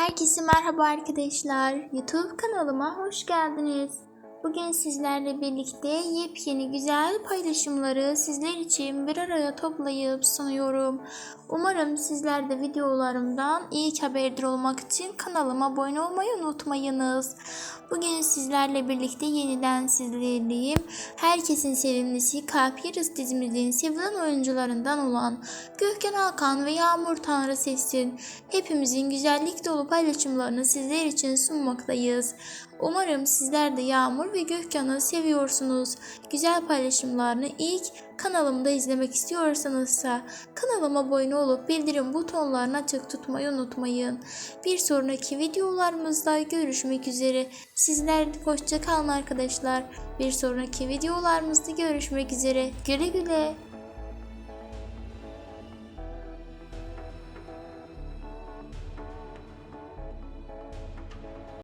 Herkese merhaba arkadaşlar. YouTube kanalıma hoş geldiniz. Bugün sizlerle birlikte yepyeni güzel paylaşımları sizler için bir araya toplayıp sunuyorum. Umarım sizler de videolarımdan ilk haberdar olmak için kanalıma abone olmayı unutmayınız. Bugün sizlerle birlikte yeniden sizlerleyim. Herkesin sevimlisi Yarısı dizimizin sevilen oyuncularından olan Gökhan Alkan ve Yağmur Tanrı Ses'in hepimizin güzellik dolu paylaşımlarını sizler için sunmaktayız. Umarım sizler de Yağmur ve Gökhan'ı seviyorsunuz. Güzel paylaşımlarını ilk kanalımda izlemek istiyorsanızsa kanalıma abone olup bildirim butonlarını açık tutmayı unutmayın. Bir sonraki videolarımızda görüşmek üzere. Sizler hoşça kalın arkadaşlar. Bir sonraki videolarımızda görüşmek üzere. Güle güle.